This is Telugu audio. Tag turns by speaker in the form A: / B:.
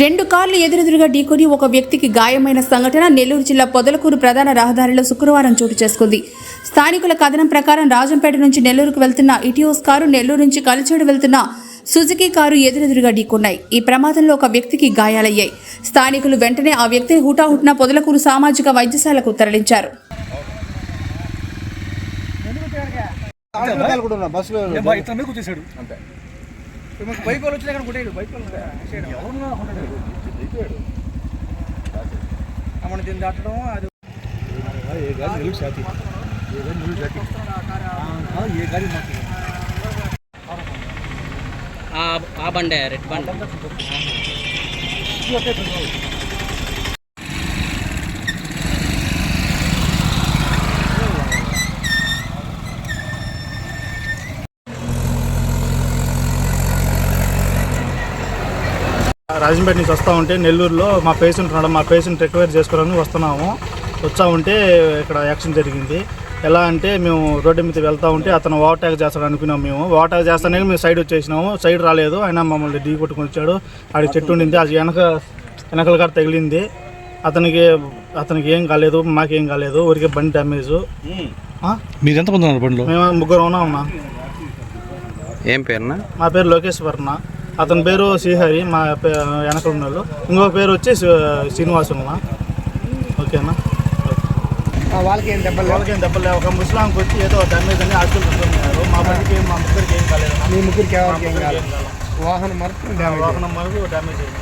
A: రెండు కార్లు ఎదురెదురుగా ఢీకొని ఒక వ్యక్తికి గాయమైన సంఘటన నెల్లూరు జిల్లా పొదలకూరు ప్రధాన రహదారిలో శుక్రవారం చోటు చేసుకుంది. స్థానికుల కథనం ప్రకారం రాజంపేట నుంచి నెల్లూరుకు వెళ్తున్న ఇటియోస్ కారు నెల్లూరు నుంచి కలిచేడు వెళ్తున్న సుజుకి కారు ఎదురెదురుగా ఢీకొన్నాయి. ఈ ప్రమాదంలో ఒక వ్యక్తికి గాయాలయ్యాయి. స్థానికులు వెంటనే ఆ వ్యక్తిని హుటాహుటిన పొదలకూరు సామాజిక వైద్యశాలకు తరలించారు.
B: బస్సులో అంతే
C: బైక్ వాళ్ళు వచ్చినా కానీ కొట్టేయడు బైక్ వాళ్ళు మన దీన్ని దాటడం అది ఏ గాడి నిలుగు సాతి ఏ గాడి నిలుగు సాతి ఏ గాడి మాకు
D: ఆ ఆ బండే రెడ్ బండి
E: రాజంపేట నుంచి వస్తూ ఉంటే నెల్లూరులో మా పేషెంట్ ఉన్నాడు మా పేషెంట్ రికవర్ చేసుకోవడానికి వస్తున్నాము. వచ్చా ఉంటే ఇక్కడ యాక్షన్ జరిగింది. ఎలా అంటే మేము రోడ్డు మీద వెళ్తా ఉంటే అతను ఓవర్టేక్ చేస్తాడు అనుకున్నాం మేము. ఓవర్టేక్ చేస్తానే మేము సైడ్ వచ్చేసినాము. సైడ్ రాలేదు. ఆయన మమ్మల్ని ఢీ కొట్టుకొని వచ్చాడు. ఆడి చెట్టు ఉండింది. అది వెనక వెనకల కాడ తగిలింది. అతనికి అతనికి ఏం కాలేదు. మాకేం కాలేదు. ఊరికే బండి డ్యామేజ్.
C: మీరు ఎంత మంది ఉన్నారు బండిలో?
E: మేము ముగ్గురు ఉన్నాం
D: ఏం పేరునా?
E: మా పేరు లోకేష్ వర్ణ అతని పేరు శ్రీహరి మా వెనక ఉన్నాడు ఇంకో పేరు వచ్చి శ్రీ- శ్రీనివాసులన్న ఓకేనా?
B: వాళ్ళకి ఏం దెబ్బలు.
E: వాళ్ళకేం దెబ్బలు లేవు. ఒక ముస్లాంకి వచ్చి ఏదో డ్యామేజ్ అని తీసుకున్నారు మా బండికి మా ముగ్గురికి ఏం కాలేదు.
B: మీ ముగ్గురికి వాహనం డ్యామేజ్
E: వాహనం వరకు డ్యామేజ్ అయింది.